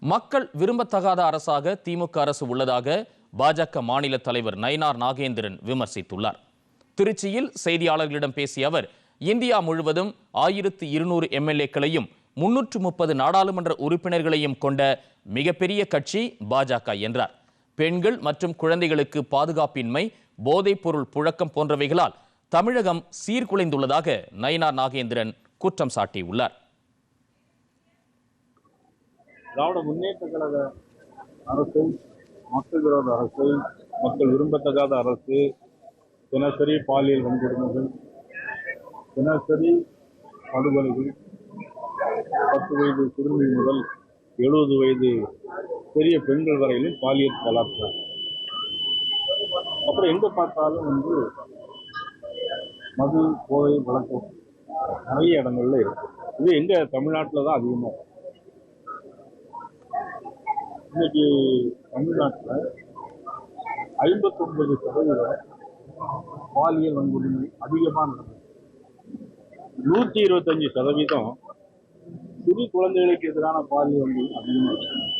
மக்கள் விரும்பத்தகாத அரசாக திமுக அரசு உள்ளதாக பாஜக மாநில தலைவர் நயினார் நாகேந்திரன் விமர்சித்துள்ளார். திருச்சியில் செய்தியாளர்களிடம் பேசிய அவர் இந்தியா முழுவதும் ஆயிரத்து இருநூறு எம்எல்ஏக்களையும் முன்னூற்று முப்பது நாடாளுமன்ற உறுப்பினர்களையும் கொண்ட மிகப்பெரிய கட்சி பாஜக என்றார். பெண்கள் மற்றும் குழந்தைகளுக்கு பாதுகாப்பின்மை போதைப் பொருள் புழக்கம் போன்றவைகளால் தமிழகம் சீர்குலைந்துள்ளதாக நயினார் நாகேந்திரன் குற்றம் சாட்டியுள்ளார். திராவிட முன்னேற்ற கழக அரசும் மக்கள் விரோத அரசு மக்கள் விரும்பத்தகாத அரசு தினசரி பாலியல் வன்கொடுமைகள் தினசரி படுகொலைகள் பத்து வயது சிறுமி முதல் எழுபது வயது பெரிய பெண்கள் வரையிலும் பாலியல் பலாத்காரம். அப்புறம் எங்க பார்த்தாலும் வந்து மது போதை வழக்கம் நிறைய இடங்கள்ல இருக்கு. இது எங்க தமிழ்நாட்டில் தான் அதிகமாக இருக்கும் இன்னைக்கு தமிழ்நாட்டில் ஐம்பத்தொன்பது சதவீதம் பாலியல் வன்கொடுமை அதிகமாக நடந்தது. நூற்றி இருபத்தஞ்சு சதவீதம் சிறு குழந்தைகளுக்கு எதிரான பாலியல் வன்கொடுமை அதிகமாக இருக்கு